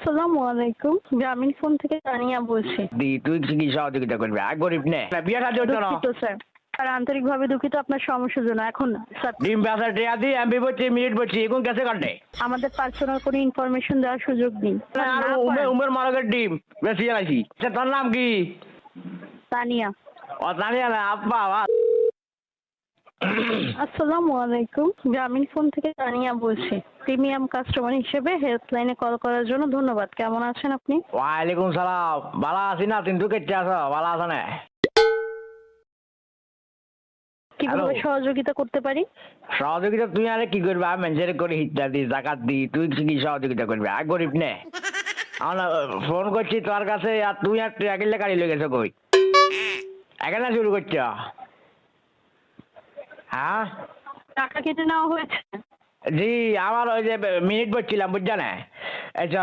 আলাইকুম গ্রামীণ ফোন থেকে তানিয়া বলছি। দি তুই কি সহযোগিতা করবি? আর গরিব নে। বিয়ে না দুঃখিত স্যার। আর আন্তরিকভাবে দুঃখিত আপনার সমস্যার জন্য। এখন স্যার ডিম বেসা টিয়া দি এমবি বলছি মিনিট বলছি এখন কাছে কাটে আমাদের পার্সোনাল কোনো ইনফরমেশন দেওয়ার সুযোগ নেই। উমের। উমের মারকের ডিম বেশি আচ্ছা তোর নাম কি? তানিয়া। ও জানি না আব্বা। আসসালামু আলাইকুম। গ্রামীণ ফোন থেকে তানিয়া বলছি। প্রিমিয়াম কাস্টমার হিসেবে হেল্পলাইনে কল করার জন্য ধন্যবাদ। কেমন আছেন আপনি? ওয়ালাইকুম সালাম। ভালো আছি না? কেটে আছো? ভালো আছো না? কীভাবে সহযোগিতা করতে পারি? সহযোগিতা তুই আরে কি করবি? আমি করে হিচ্ছা দি জাকাত দি তুই কি সহযোগিতা করবি? আর গরিব নে। আমরা ফোন করছি তোর কাছে আর তুই আর ট্রাকিলে গাড়ি লেগে গেছো কই? এখানে শুরু করছ? হ্যাঁ? টাকা কেটে নেওয়া হয়েছে? জি আমার ওই যে মিনিট বলছিলাম বুঝছ না? আচ্ছা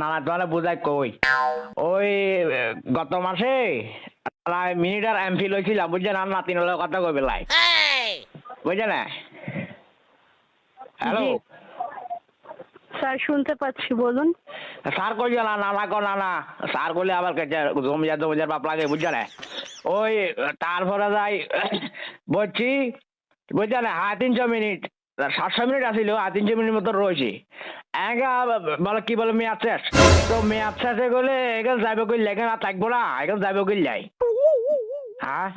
নানা তোমার বোঝাই কই। ওই গত মাসে মিনিট আর এমপি লইছিলাম বুঝছেন আর নাতিন কথা কই বেলাই বুঝছে না? হ্যালো স্যার শুনতে পাচ্ছি বলুন। স্যার কই না নানা কো নানা। স্যার করলে আবার কেটে জমিয়া জমিয়ার বাপ লাগে বুঝছ না? ওই তারপরে যাই বলছি বুঝছ না হ্যাঁ তিনশো মিনিট। সাতশো মিনিট আসিল, আর তিনশো মিনিট মতো রয়েছে। একা, বলে, কি বলে, মেয়াদ শেষ? তো মেয়াদ শেষে গেলে, এখানে যাবে করলে এখানে আর থাকব না, এখানে যাবে করলে লাই? হ্যাঁ?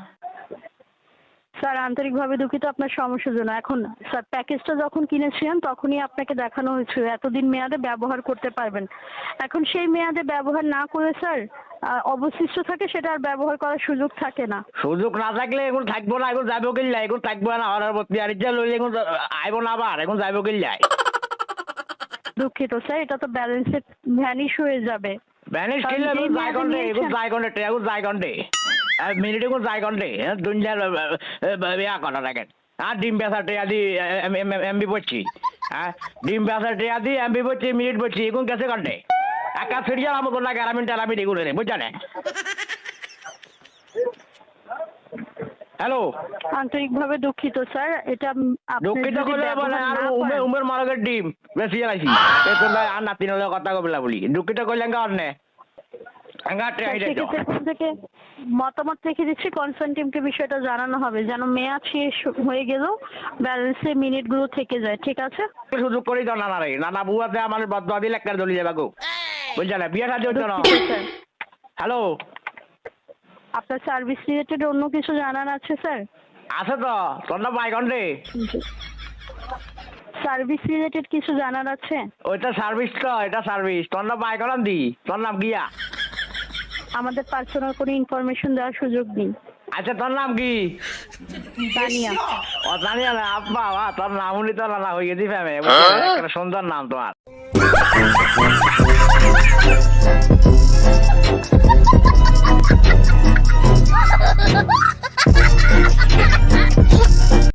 স্যার আন্তরিকভাবে দুঃখিত আপনার সমস্যার জন্য। এখন স্যার প্যাকেজটা যখন কিনেছিলেন তখনই আপনাকে দেখানো হয়েছিল। এতদিন মেয়াদে ব্যবহার করতে পারবেন। এখন সেই মেয়াদে ব্যবহার না করে স্যার অবশিষ্ট থাকে সেটা আর ব্যবহার করার সুযোগ থাকে না। সুযোগ না থাকলে এখন থাকব না এখন যাইব করলে এখন থাকব না প্রতি আর ইচ্ছা লইলে এখন আইব না আবার এখন যাইব করলে যাই দুঃখিত স্যার এটা তো ব্যালেন্সে ভ্যানিশ হয়ে যাবে। ব্যানিশ কারণ কিনলে এখন এখন এখন যাই ঘন্টে মিনিট এখন যাই ঘন্টে দুনিয়ার ইয়া করা রাখেন আর ডিম বেসা টেয়া দি এমবি পড়ছি। হ্যাঁ? ডিম বেসা টেয়া দি এমবি পড়ছি মিনিট পড়ছি এখন গেছে ঘন্টে একা সিরিয়াল আমাকে না গ্রামীণ টেরামিন এগুলো রে বুঝছা না হ্যালো? আন্তরিকভাবে দুঃখিত স্যার। এটা দুঃখিত যদি করলে ব্যবহার বলে আর না উমে উমের মারকের ডিম বেশি আছি এ তো আর হলে কথা কবিলা বলি। দুঃখিত করলে অন্যে? থেকে মতামত রেখে দিচ্ছি কনসার্ন টিমকে বিষয়টা জানানো হবে যেন মেয়াদ শেষ হয়ে গেলেও ব্যালেন্সে মিনিটগুলো থেকে যায় ঠিক আছে? সুযোগ করেই তো নানা রে নানা বুয়াতে আমার বদয়া দিলে একটা দলি যাবা গো। বুঝছ না? বিয়ে সাথে হচ্ছে না। হ্যালো? আপনার সার্ভিস রিলেটেড অন্য কিছু জানার আছে স্যার? আছে তো তোর না বাইকন রে। সার্ভিস রিলেটেড কিছু জানার আছে? ওইটা সার্ভিস তো এটা সার্ভিস তোর না বাইকন দি তোর নাম গিয়া। আমাদের পার্সোনাল কোনো ইনফরমেশন দেওয়ার সুযোগ নেই। আচ্ছা তোর নাম কি? তানিয়া ও জানি না আব্বা বা তোর নাম উনি তো না হয়ে গেছি ফ্যামে একটা সুন্দর নাম তোমার।